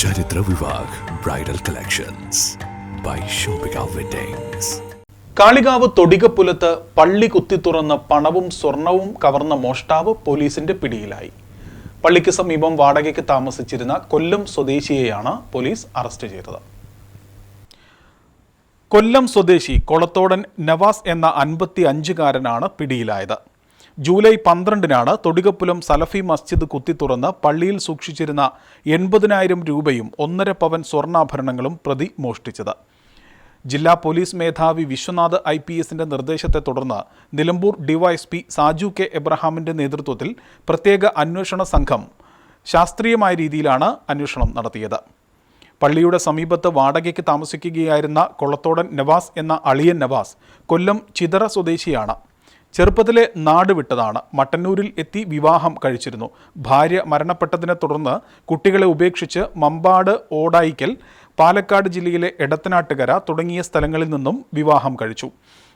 Charithra Vivah bridal collections by Shoppika weddings Kalikavu തൊടികപ്പുലത്ത് പള്ളി തുറന്ന പണവും സ്വർണവും കവർന്ന മോഷ്ടാവ് പോലീസിന്റെ പിടിയിലായി. പള്ളിക്ക് സമീപം വാടകയ്ക്ക് താമസിച്ചിരുന്ന കൊല്ലം സ്വദേശിയെയാണ് പോലീസ് അറസ്റ്റ് ചെയ്തത്. കൊല്ലം സ്വദേശി കൊളത്തോടൻ നവാസ് എന്ന അൻപത്തി അഞ്ചുകാരനാണ് പിടിയിലായത്. ജൂലൈ പന്ത്രണ്ടിനാണ് തൊടികപ്പുലം സലഫി മസ്ജിദ് കുത്തിത്തുറന്ന് പള്ളിയിൽ സൂക്ഷിച്ചിരുന്ന എൺപതിനായിരം രൂപയും ഒന്നര പവൻ സ്വർണാഭരണങ്ങളും പ്രതി മോഷ്ടിച്ചത്. ജില്ലാ പോലീസ് മേധാവി വിശ്വനാഥ് ഐ പി എസിന്റെ നിർദ്ദേശത്തെ തുടർന്ന് നിലമ്പൂർ ഡിവൈഎസ്പി സാജു കെ എബ്രഹാമിന്റെ നേതൃത്വത്തിൽ പ്രത്യേക അന്വേഷണ സംഘം ശാസ്ത്രീയമായ രീതിയിലാണ് അന്വേഷണം നടത്തിയത്. പള്ളിയുടെ സമീപത്ത് വാടകയ്ക്ക് താമസിക്കുകയായിരുന്ന കൊളത്തോടൻ നവാസ് എന്ന അളിയൻ നവാസ് കൊല്ലം ചിതറ സ്വദേശിയാണ്. ചെറുപ്പത്തിലെ നാട് വിട്ടതാണ്. മട്ടന്നൂരിൽ എത്തി വിവാഹം കഴിച്ചിരുന്നു. ഭാര്യ മരണപ്പെട്ടതിനെ തുടർന്ന് കുട്ടികളെ ഉപേക്ഷിച്ച് മമ്പാട് ഓടായിക്കൽ പാലക്കാട് ജില്ലയിലെ എടത്തനാട്ടുകര തുടങ്ങിയ സ്ഥലങ്ങളിൽ നിന്നും വിവാഹം കഴിച്ചു.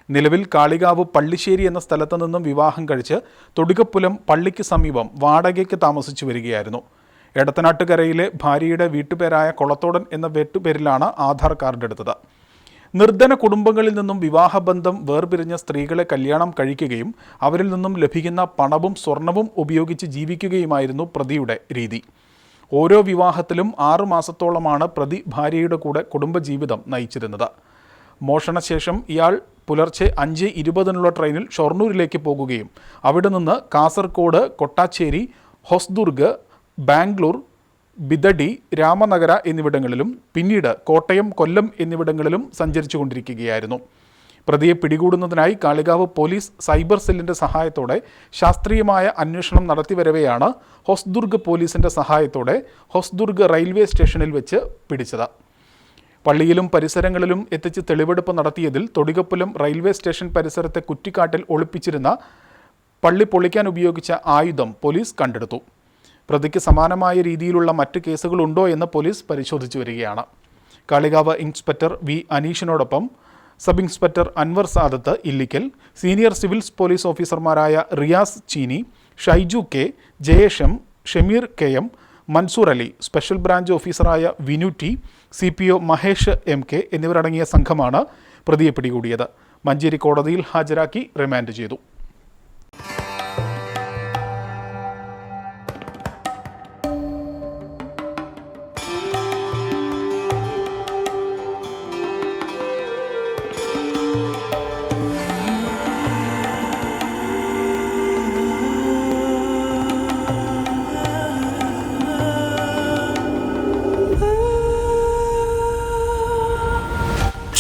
നിലവിൽ കാളികാവ് പള്ളിശ്ശേരി എന്ന സ്ഥലത്തു നിന്നും വിവാഹം കഴിച്ച് തൊടുകപ്പുലം പള്ളിക്ക് സമീപം വാടകയ്ക്ക് താമസിച്ചു വരികയായിരുന്നു. എടത്തനാട്ടുകരയിലെ ഭാര്യയുടെ വീട്ടുപേരായ കൊളത്തോടൻ എന്ന വെട്ടുപേരിലാണ് ആധാർ കാർഡ് എടുത്തത്. നിർധന കുടുംബങ്ങളിൽ നിന്നും വിവാഹബന്ധം വേർപിരിഞ്ഞ സ്ത്രീകളെ കല്യാണം കഴിക്കുകയും അവരിൽ നിന്നും ലഭിക്കുന്ന പണവും സ്വർണവും ഉപയോഗിച്ച് ജീവിക്കുകയുമായിരുന്നു പ്രതിയുടെ രീതി. ഓരോ വിവാഹത്തിലും ആറു മാസത്തോളമാണ് പ്രതി ഭാര്യയുടെ കൂടെ കുടുംബജീവിതം നയിച്ചിരുന്നത്. മോഷണശേഷം ഇയാൾ പുലർച്ചെ അഞ്ച് ഇരുപതിനുള്ള ട്രെയിനിൽ ഷൊർണൂരിലേക്ക് പോകുകയും അവിടെ നിന്ന് കാസർഗോഡ് കൊട്ടാച്ചേരി ഹൊസ്ദുർഗ് ബാംഗ്ലൂർ ബിദഡി രാമനഗര എന്നിവിടങ്ങളിലും പിന്നീട് കോട്ടയം കൊല്ലം എന്നിവിടങ്ങളിലും സഞ്ചരിച്ചു കൊണ്ടിരിക്കുകയായിരുന്നു പ്രതിയെ പിടികൂടുന്നതിനായി കാളികാവ് പോലീസ് സൈബർ സെല്ലിന്റെ സഹായത്തോടെ ശാസ്ത്രീയമായ അന്വേഷണം നടത്തിവരവെയാണ് ഹൊസ്ദുർഗ് പോലീസിന്റെ സഹായത്തോടെ ഹൊസ്ദുർഗ് റെയിൽവേ സ്റ്റേഷനിൽ വെച്ച് പിടിച്ചത്. പള്ളിയിലും പരിസരങ്ങളിലും എത്തിച്ച് തെളിവെടുപ്പ് നടത്തിയതിൽ തൊടികപ്പുലം റെയിൽവേ സ്റ്റേഷൻ പരിസരത്തെ കുറ്റിക്കാട്ടിൽ ഒളിപ്പിച്ചിരുന്ന പള്ളി പൊളിക്കാൻ ഉപയോഗിച്ച ആയുധം പോലീസ് കണ്ടെടുത്തു. പ്രതിക്ക് സമാനമായ രീതിയിലുള്ള മറ്റ് കേസുകളുണ്ടോ എന്ന് പോലീസ് പരിശോധിച്ചു വരികയാണ്. Kalikavu inspector V അനീഷിനോടൊപ്പം sub inspector Anwar Sadath Illikkal senior civils police ഓഫീസർമാരായ Riyas Cheeni Shaiju K Jayesh M Shameer K M Mansoor Ali special branch ഓഫീസറായ Vinu T C P O Mahesh M K എന്നിവരടങ്ങിയ സംഘമാണ് പ്രതിയെ പിടികൂടിയത്. മഞ്ചേരി കോടതിയിൽ ഹാജരാക്കി remand ചെയ്തു.